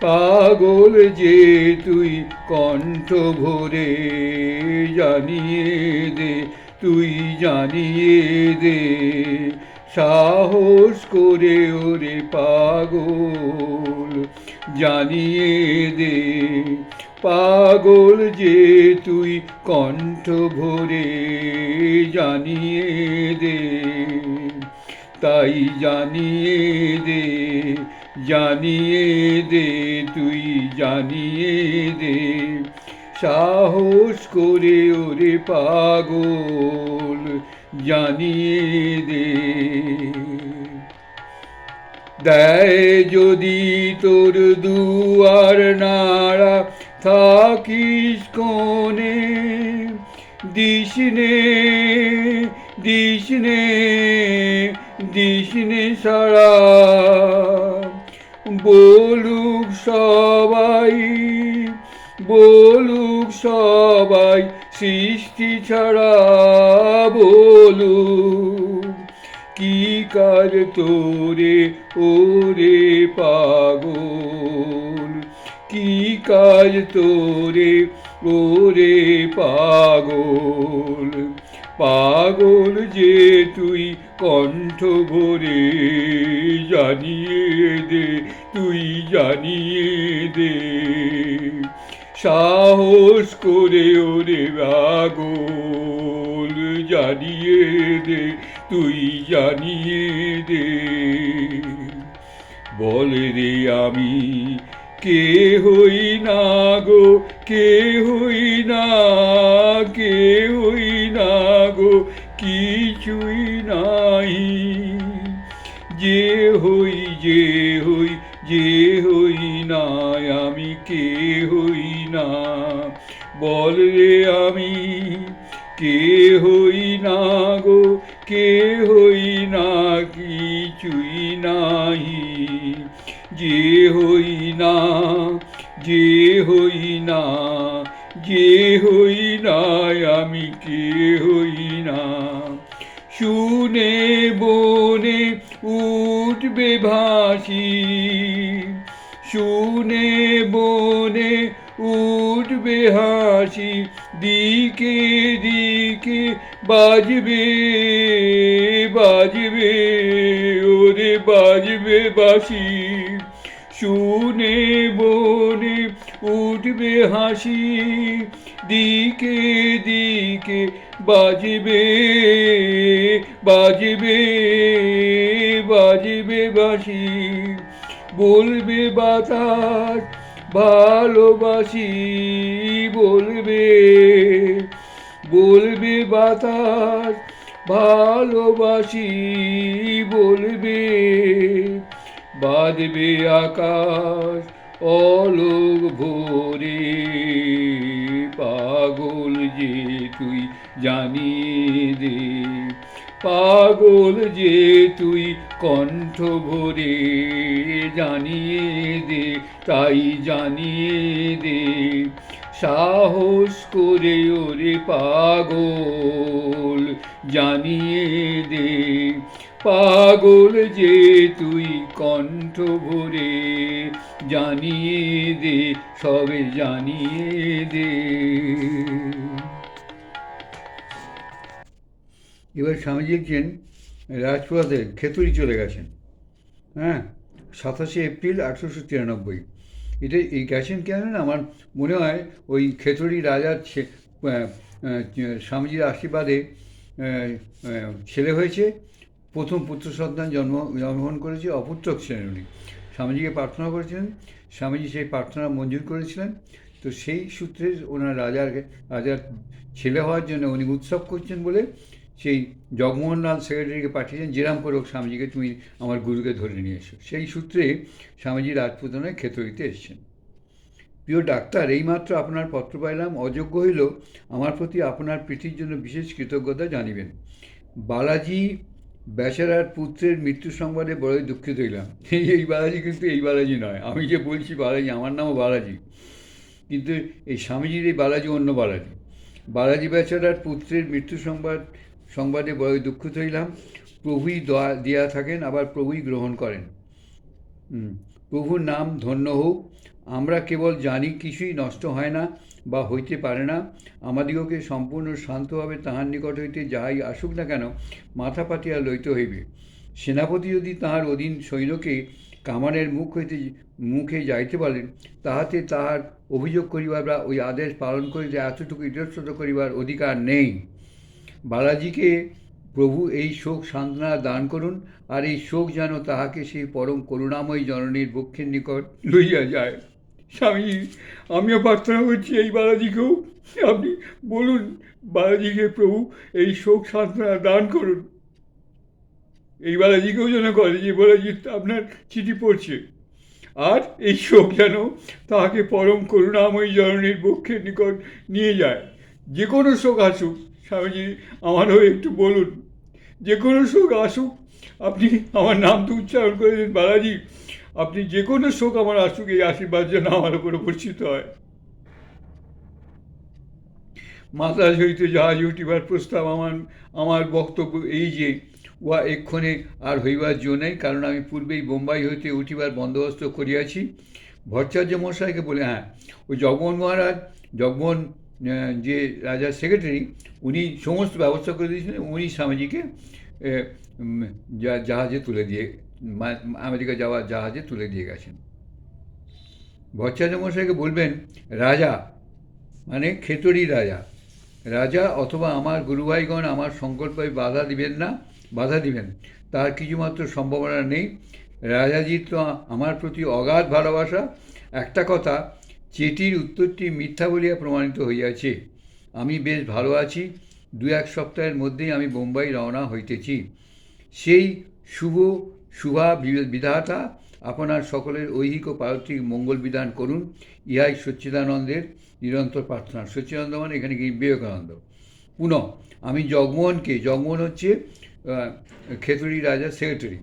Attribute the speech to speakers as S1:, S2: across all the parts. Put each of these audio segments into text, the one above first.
S1: পাগল যে তুই কণ্ঠ ভরে জানিয়ে দে, তুই জানিয়ে দে। সাহস করে ওরে পাগল জানিয়ে দে। পাগল যে তুই কণ্ঠ ভরে জানিয়ে দে, তাই জানিয়ে দে। জানিয়ে দে, তুই জানিয়ে দে। সাহস করে ওরে পাগল, জানিয়ে দে। দেয় যদি তোর দুয়ার নাড়া, থাকিস কোণে? দিসনে দিসনে দিসনে সারা বলুক সবাই বলুক সবাই, সৃষ্টি ছাড়া বলুক। কি কাজ তোরে, ওরে পাগল? কি কাজ তোরে, ওরে পাগল? পাগল যে তুই কণ্ঠ ভরে জানিয়ে দে, তুই জানিয়ে দে। সাহস করে ওরে পাগল জানিয়ে দে, তুই জানিয়ে দে। বলে রে আমি, কে হই না গো, কে হই না, কে হই না গো? কিছুই নাই। যে হই যে হই যে হই না, আমি কে হই না? বল রে আমি, কে হই না গো? কে হই না, কিছুই নাহি যে হই না, যে হই না, যে হই না আমি কে হই শুনে বনে উঠবে ভাসি। শুনে বনে উঠবে হাসি, দিকে দিকে বাজবে বাজবে, ওরে বাজবে বাসি শুনে বনে উঠবে হাসি, দিকে দিকে বাজবে বাজবে বাজবে বাসি বলবে বাতাস, ভালোবাসি, বলবে। বলবে বাতাস, ভালোবাসি, বলবে। বাজবে আকাশ, অলোক ভোরে। পাগল যে তুই জানিয়ে দে পাগল যে তুই কণ্ঠ ভরে জানিয়ে দে তাই জানিয়ে দে সাহস করে ওরে পাগল জানিয়ে দে পাগল যে তুই কণ্ঠ ভরে জানিয়ে দে সবে জানিয়ে দে এবার স্বামীজি লিখছেন রাজপ্রাতে খেতুরি চলে গেছেন। হ্যাঁ সাতাশে এপ্রিল আঠেরোশো তিরানব্বই। এটা এই গেছেন কেন না আমার মনে হয় ওই খেতুরি রাজার স্বামীজির আশীর্বাদে ছেলে হয়েছে, প্রথম পুত্র সন্তান জন্ম, জন্মগ্রহণ করেছে, অপুত্রক ছিলেন উনি। স্বামীজিকে প্রার্থনা করেছিলেন, স্বামীজি সেই প্রার্থনা মঞ্জুর করেছিলেন। তো সেই সূত্রে ওনার রাজার রাজার ছেলে হওয়ার জন্য উনি উৎসব করছেন বলে সেই জগমোহন লাল সেক্রেটারিকে পাঠিয়েছেন, যেরাম করে হোক স্বামীজিকে তুমি আমার গুরুকে ধরে নিয়ে এসো। সেই সূত্রে স্বামীজি রাজপুতনায় খেতরিতে এসেছেন। প্রিয় ডাক্তার, এইমাত্র আপনার পত্র পাইলাম। অযোগ্য হইল আমার প্রতি আপনার প্রীতির জন্য বিশেষ কৃতজ্ঞতা জানিবেন। বালাজি বেচারার পুত্রের মৃত্যু সংবাদে বড়ই দুঃখিত হইলাম। এই এই বালাজি কিন্তু এই বালাজি নয়। আমি যে বলছি বালাজি, আমার নামও বালাজি। কিন্তু এই স্বামীজির এই বালাজি অন্য বালাজি। বালাজি বেচারার পুত্রের মৃত্যু সংবাদ সংবাদে বড়ই দুঃখিত হইলাম প্রভুই দয়া, দিয়া থাকেন, আবার প্রভুই গ্রহণ করেন। প্রভুর নাম ধন্য হোক। আমরা কেবল জানি কিছুই নষ্ট হয় না বা হইতে পারে না। আমাদিগকে সম্পূর্ণ শান্তভাবে তাহার নিকট হইতে যাহাই আসুক না কেন, মাথা পাতিয়া লইতে হইবে। সেনাপতি যদি তাহার অধীন সৈন্যকে কামানের মুখ হইতে, মুখে যাইতে বলেন, তাহাতে তাহার অভিযোগ করিবার বা ওই আদেশ পালন করিতে এতটুকু ইতস্তত করিবার অধিকার নেই। বালাজিকে প্রভু এই শোক সান্ত্বনা দান করুন, আর এই শোক যেন তাহাকে সেই পরম করুণাময়ী জননীর বক্ষের নিকট লইয়া যায়। স্বামী, আমিও প্রার্থনা করছি এই বালাজিকেও। আপনি বলুন, বালাজিকে প্রভু এই শোক সান্ত্বনা দান করুন। এই বালাজিকেও যেন করে, যে বালাজি আপনার চিঠি পড়ছে। আর এই শোক যেন তাহাকে পরম করুণাময়ী জননীর বক্ষের নিকট নিয়ে যায়। যে কোনো শোক আসুক স্বামীজি, আমারও একটু বলুন। যে কোনো শোক আসুক, আপনি আমার নাম তো উচ্চারণ করে দিন বালাজি। আপনি যে কোনো শোক আমার আসুক, এই আশীর্বাদ যেন আমার উপরে বর্ষিত হয়। মাতাজ হইতে জাহাজ উঠিবার প্রস্তাব আমার আমার বক্তব্য এই যে, উহা এক্ষণে আর হইবার জো নেই, কারণ আমি পূর্বেই বোম্বাই হইতে উঠিবার বন্দোবস্ত করিয়াছি। ভট্টাচার্য মশাইকে বলে হ্যাঁ ওই জগমোহন মহারাজ, জগমোহন যে রাজার সেক্রেটারি উনি সমস্ত ব্যবস্থা করে দিয়েছিলেন, উনি স্বামীজিকে জাহাজে তুলে দিয়ে আমেরিকা যাওয়ার জাহাজে তুলে দিয়ে গেছেন। ভট্টাচার্য মশাইকে বলবেন, রাজা মানে খেতড়ি রাজা রাজা অথবা আমার গুরুভাইগণ আমার সংকল্পে বাধা দিবেন না, বাধা দিবেন। তার কিছুমাত্র সম্ভাবনা নেই। রাজাজির তো আমার প্রতি অগাধ ভালোবাসা। একটা কথা চেটির উত্তরটি মিথ্যা বলিয়া প্রমাণিত হইয়াছে। আমি বেশ ভালো আছি। দু এক সপ্তাহের মধ্যেই আমি বোম্বাই রওনা হইতেছি। সেই শুভ শুভা বিধাতা আপনার সকলের ঐহিক ও পারত্রিক মঙ্গল বিধান করুন। ইহাই সচ্চিদানন্দের নিরন্তর প্রার্থনা। সচ্চিদানন্দ মানে এখানে কি বিবেকানন্দ। পুনঃ আমি জগমোহনকে, জগমোহন হচ্ছে খেতুরি রাজার সেক্রেটারি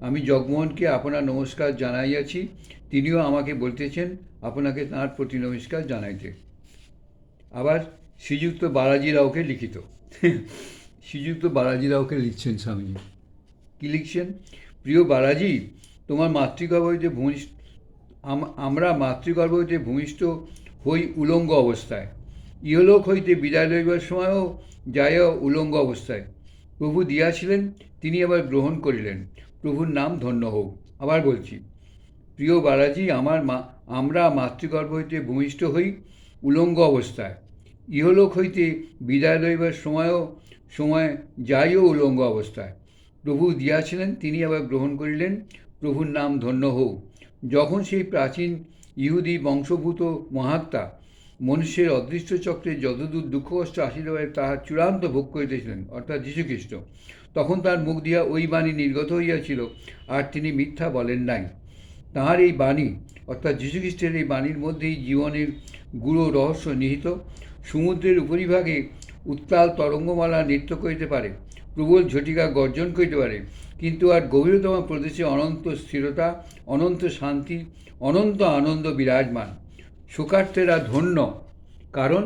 S1: আমি জগমোহনকে আপনার নমস্কার জানাইয়াছি, তিনিও আমাকে বলতেছেন আপনাকে তাঁর প্রতি নমস্কার জানাইতে। আবার শ্রীযুক্ত বালাজি রাওকে লিখিত। শ্রীযুক্ত বালাজি রাওকে লিখছেন স্বামীজি। কী লিখছেন? প্রিয় বালাজি, তোমার মাতৃগর্ভ হইতে ভূমিষ্ঠ আম- আমরা মাতৃগর্ভ হইতে ভূমিষ্ঠ হই উলঙ্গ অবস্থায়। ইহলোক হইতে বিদায় লইবার সময়ও যায় উলঙ্গ অবস্থায়। প্রভু দিয়াছিলেন, তিনি আবার গ্রহণ করিলেন। প্রভুর নাম ধন্য হোক। আবার বলছি, প্রিয় বালাজি, আমার মা, আমরা মাতৃগর্ভ হইতে ভূমিষ্ঠ হই উলঙ্গ অবস্থায়। ইহলোক হইতে বিদায় লইবার সময়ও, সময় যাইও উলঙ্গ অবস্থায়। প্রভু দিয়াছিলেন, তিনি আবার গ্রহণ করিলেন, প্রভুর নাম ধন্য হোক। যখন সেই প্রাচীন ইহুদি বংশভূত মহাত্মা মনুষ্যের অদৃষ্ট চক্রে যতদূর দুঃখ কষ্ট পারে তাহার চূড়ান্ত ভোগ করিতেছিলেন, অর্থাৎ যীশুখ্রিস্ট। তখন তার মুখ দিয়া ওই বাণী নির্গত হইয়াছিল, আর তিনি মিথ্যা বলেন নাই। তাহার এই বাণী, অর্থাৎ যীশুখ্রিস্টের এই বাণীর মধ্যেই জীবনের গুরু রহস্য নিহিত, সমুদ্রের উপরিভাগে উত্তাল তরঙ্গমালা নৃত্য করিতে পারে, প্রবল ঝটিকা গর্জন করিতে পারে, কিন্তু আর গভীরতম প্রদেশে অনন্ত স্থিরতা, অনন্ত শান্তি, অনন্ত আনন্দ বিরাজমান। শোকার্থেরা ধন্য, কারণ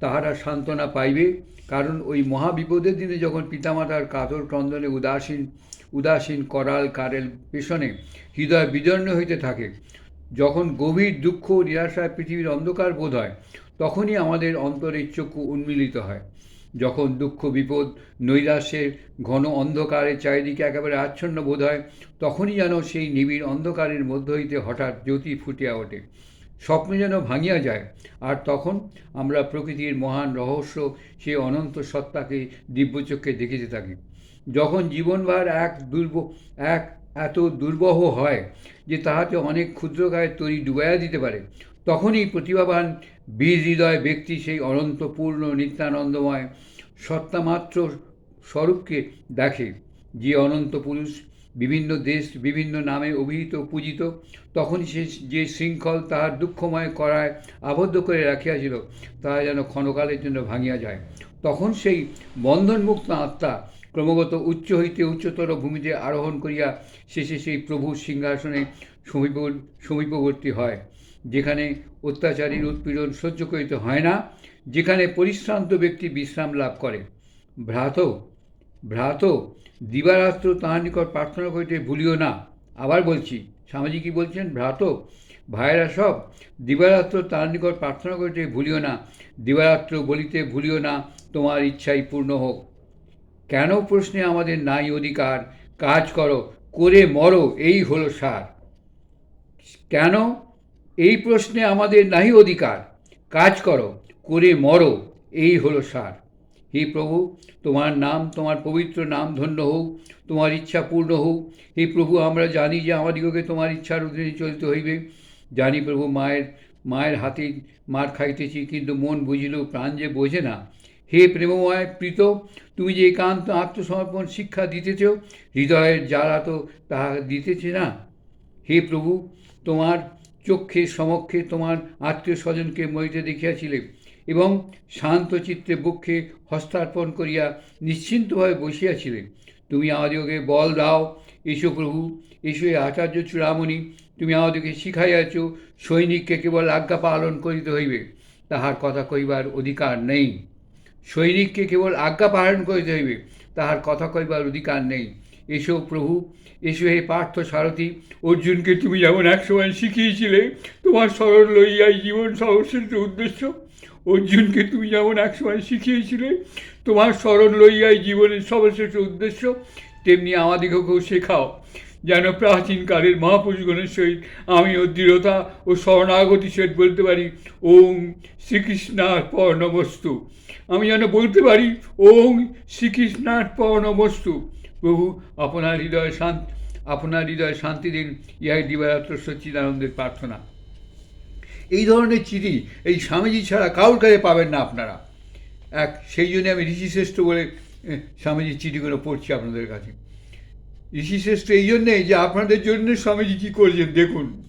S1: তাহারা সান্ত্বনা পাইবে কারণ ওই মহাবিপদের দিনে যখন পিতামাতার কাতর ক্রন্দনে উদাসীন উদাসীন করাল কারেল পেছনে হৃদয় বিদর্ণ হইতে থাকে, যখন গভীর দুঃখ নিরাশায় পৃথিবীর অন্ধকার বোধ হয়, তখনই আমাদের অন্তরের চক্ষু উন্মিলিত হয়। যখন দুঃখ, বিপদ, নৈরাশ্যের ঘন অন্ধকারে চারিদিকে একেবারে আচ্ছন্ন বোধ হয়, তখনই যেন সেই নিবিড় অন্ধকারের মধ্য হইতে হঠাৎ জ্যোতি ফুটিয়া ওঠে। স্বপ্ন যেন ভাঙিয়া যায়। আর তখন আমরা প্রকৃতির মহান রহস্য সেই অনন্ত সত্তাকে দিব্যচক্ষে দেখিতে থাকি। যখন জীবনভার এক দুর্ব, এক এত দুর্বহ হয় যে তাহাতে অনেক ক্ষুদ্রকায় তরি ডুবাইয়া দিতে পারে, তখনই প্রতিভাবান বীর হৃদয় ব্যক্তি সেই অনন্তপূর্ণ নিত্যানন্দময় সত্তামাত্র স্বরূপকে দেখে। যে অনন্ত পুরুষ বিভিন্ন দেশ বিভিন্ন নামে অভিহিত, পূজিত তখন সে যে শৃঙ্খল তাহার দুঃখময় করায় আবদ্ধ করে রাখিয়াছিল, তাহা যেন ক্ষণকালের জন্য ভাঙিয়া যায়। তখন সেই বন্ধনমুক্ত আত্মা ক্রমাগত উচ্চ হইতে উচ্চতর ভূমিতে আরোহণ করিয়া শেষে সেই প্রভুর সিংহাসনে সমীপ, সমীপবর্তী হয়, যেখানে অত্যাচারীর উৎপীড়ন সহ্য করিতে হয় না, যেখানে পরিশ্রান্ত ব্যক্তি বিশ্রাম লাভ করে। ভ্রাত ভ্রাত, দিবারাত্র তাহার নিকট প্রার্থনা করিতে ভুলিও না। আবার বলছি, স্বামীজি কি বলছেন? ভ্রাত, ভাইয়েরা সব, দিবারাত্র তার নিকট প্রার্থনা করিতে ভুলিও না। দিবারাত্র বলিতে ভুলিও না, তোমার ইচ্ছাই পূর্ণ হোক। কেন প্রশ্নে আমাদের নাই অধিকার? কাজ করো, করে মরো, এই হলো সার। কেন? এই প্রশ্নে আমাদের নাহি অধিকার। কাজ করো, করে মরো, এই হলো সার। হে প্রভু, তোমার নাম, তোমার পবিত্র নাম ধন্য হোক, তোমার ইচ্ছা পূর্ণ হোক। হে প্রভু, আমরা জানি যে আমাদিগকে তোমার ইচ্ছার অধীনে চলিতে হইবে। জানি প্রভু, মায়ের মায়ের হাতে মার খাইতেছি, কিন্তু মন বুঝিল, প্রাণ যে বোঝে না। হে প্রেমময় প্রীত, তুমি যে একান্ত আত্মসমর্পণ শিক্ষা দিতেছ, হৃদয়ের যারা তো তাহা দিতেছে না। হে প্রভু, তোমার চক্ষে, সমক্ষে তোমার আত্মীয় স্বজনকে মরিতে দেখিয়াছিলে এবং শান্ত চিত্তে বক্ষে হস্তার্পণ করিয়া নিশ্চিন্তভাবে বসিয়াছিলেন তুমি আমাদিগকে বল দাও, এসো প্রভু, এসো এই আচার্য চূড়ামণি, তুমি আমাদেরকে শিখাইয়াছ, সৈনিককে কেবল আজ্ঞা পালন করিতে হইবে, তাহার কথা কইবার অধিকার নেই। সৈনিককে কেবল আজ্ঞা পালন করিতে হইবে, তাহার কথা কইবার অধিকার নেই। এসো প্রভু, এসো হে পার্থ সারথী, অর্জুনকে তুমি যেমন একসময় শিখিয়েছিলে, তোমার স্মরণ লইয়াই জীবন সর্বশ্রেষ্ঠ উদ্দেশ্য অর্জুনকে তুমি যেমন একসময় শিখিয়েছিলে, তোমার স্মরণ লইয়াই জীবনের সর্বশ্রেষ্ঠ উদ্দেশ্য, তেমনি আমাদিগকেও শেখাও। যেন প্রাচীনকালের মহাপুরুষগণের সহিত আমিও দৃঢ়তা ও শরণাগতি সহিত বলতে পারি ওম শ্রীকৃষ্ণার পর্ণবস্তু আমি যেন বলতে পারি ওম শ্রীকৃষ্ণার পর্ণবস্তু প্রভু, আপনার হৃদয় শান্তি আপনার হৃদয় শান্তি দিন, ইহাই দিবারাত্র সচ্চিদানন্দের প্রার্থনা। এই ধরনের চিঠি এই স্বামীজি ছাড়া কারোর কাছে পাবেন না আপনারা। এক, সেই জন্য আমি ঋষিশ্রেষ্ঠ বলে স্বামীজির চিঠিগুলো পড়ছি আপনাদের কাছে। ঋষিশ্রেষ্ঠ এই জন্যে যে আপনাদের জন্য স্বামীজি কী করছেন, দেখুন।